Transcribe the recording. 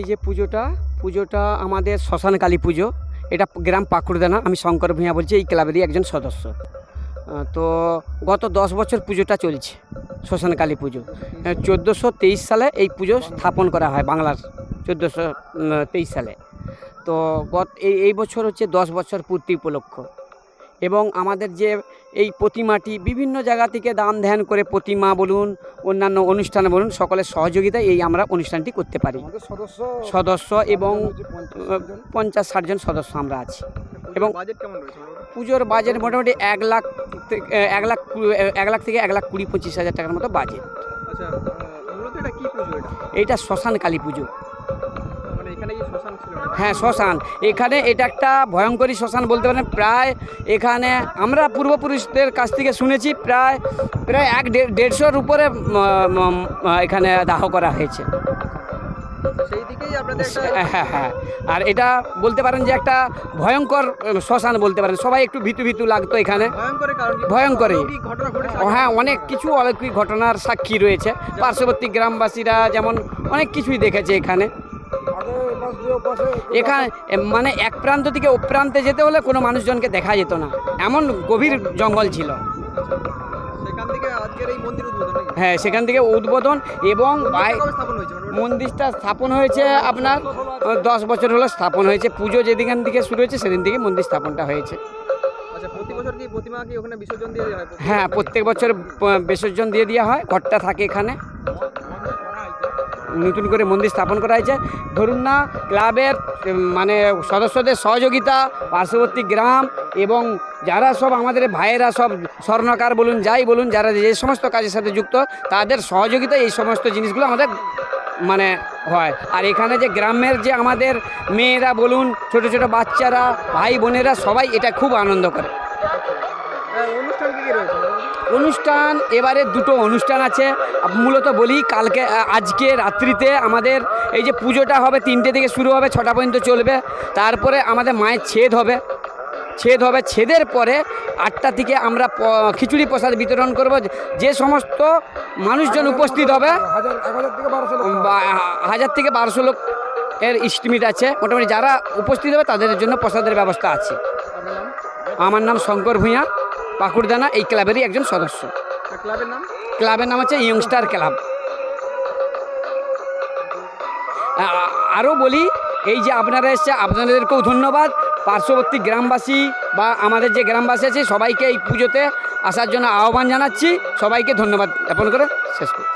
এই যে পুজোটা পুজোটা আমাদের শ্মশান কালী পুজো। এটা গ্রাম পাকুড়দানা, আমি শঙ্কর ভূঁইয়া বলছি, এই ক্লাবেরই একজন সদস্য। তো গত দশ বছর পুজোটা চলছে, শ্মশান কালী পুজো। চোদ্দোশো তেইশ সালে এই পুজো স্থাপন করা হয় বাংলার চোদ্দোশো তেইশ সালে। তো গত এই এই বছর হচ্ছে দশ বছর পূর্তি উপলক্ষ। এবং আমাদের যে এই প্রতিমাটি বিভিন্ন জায়গা থেকে দান ধ্যান করে প্রতিমা বলুন অন্যান্য অনুষ্ঠান বলুন সকলের সহযোগিতায় এই আমরা অনুষ্ঠানটি করতে পারি। সদস্য এবং পঞ্চাশ জন। পঞ্চাশ ষাট জন সদস্য আমরা আছি। এবং? পুজোর বাজেট মোটামুটি এক লাখ থেকে- এক লাখ এক লাখ থেকে এক লাখ কুড়ি পঁচিশ হাজার টাকার মতো বাজেট আচ্ছা এটা শ্মশান কালী পুজো। হ্যাঁ শ্মশান। এখানে এটা একটা ভয়ঙ্করী শ্মশান বলতে পারেন। প্রায় এখানে আমরা পূর্বপুরুষদের কাছ থেকে শুনেছি প্রায় প্রায় এক দেড়- দেড়শোর উপরে এখানে দাহ করা হয়েছে। একটা হ্যাঁ হ্যাঁ আর এটা বলতে পারেন যে একটা ভয়ঙ্কর শ্মশান বলতে পারেন। সবাই একটু ভীতু ভীতু লাগতো এখানে। ভয়ঙ্কর ভয়ঙ্করই। হ্যাঁ অনেক কিছু অলৌকিক ঘটনার সাক্ষী রয়েছে। পার্শ্ববর্তী গ্রামবাসীরা যেমন অনেক কিছুই দেখেছে এখানে। এখানে মানে এক প্রান্ত থেকে ও প্রান্তে যেতে হলে কোনো মানুষজনকে দেখা যেত না। এমন গভীর জঙ্গল ছিল? হ্যাঁ সেখান থেকে উদ্বোধন এবং মোটামুটি? মন্দিরটা স্থাপন হয়েছে আপনার দশ বছর হলো স্থাপন হয়েছে। পুজো যেদিন থেকে শুরু হয়েছে সেদিন থেকে মন্দির স্থাপনটা হয়েছে। আচ্ছা হ্যাঁ? প্রত্যেক বছর বিসর্জন দিয়ে দেওয়া হয়। ঘরটা থাকে এখানে। নতুন করে মন্দির স্থাপন করা হয়েছে। ধরুন না ক্লাবের মানে সদস্যদের সহযোগিতা পার্শ্ববর্তী গ্রাম এবং যারা সব আমাদের ভাইয়েরা সব স্বর্ণকার বলুন যাই বলুন যারা যে সমস্ত কাজের সাথে যুক্ত তাদের সহযোগিতা এই সমস্ত জিনিসগুলো আমাদের মানে হয়। আর এখানে যে গ্রামের যে আমাদের মেয়েরা বলুন ছোট ছোট বাচ্চারা ভাই বোনেরা সবাই এটা খুব আনন্দ করে। হ্যাঁ, অনুষ্ঠান কি রয়েছে? অনুষ্ঠান, এবারে দুটো অনুষ্ঠান আছে। মূলত বলি, কালকে আজকে রাত্রিতে আমাদের এই যে পুজোটা হবে, তিনটে থেকে শুরু হবে, ছটা পর্যন্ত চলবে। তারপরে আমাদের মায়ের ছেদ হবে। ছেদ হবে, ছেদের পরে আটটা থেকে আমরা খিচুড়ি প্রসাদ বিতরণ করব। যে সমস্ত মানুষজন উপস্থিত হবে হাজার থেকে বারোশো লোক এর ইস্টিমেট আছে। মোটামুটি যারা উপস্থিত হবে, তাদের জন্য প্রসাদের ব্যবস্থা আছে। আমার নাম শঙ্কর ভূঁইয়া। পাকুড়দানা এই ক্লাবেরই একজন সদস্য। ক্লাবের নাম? ক্লাবের নাম হচ্ছে ইয়ংস্টার ক্লাব আরও বলি এই যে আপনারা এসছে আপনাদেরকেও ধন্যবাদ। পার্শ্ববর্তী গ্রামবাসী বা আমাদের যে গ্রামবাসী আছে সবাইকে এই পুজোতে আসার জন্য আহ্বান জানাচ্ছি। সবাইকে ধন্যবাদ জ্ঞাপন করে শেষ করছি।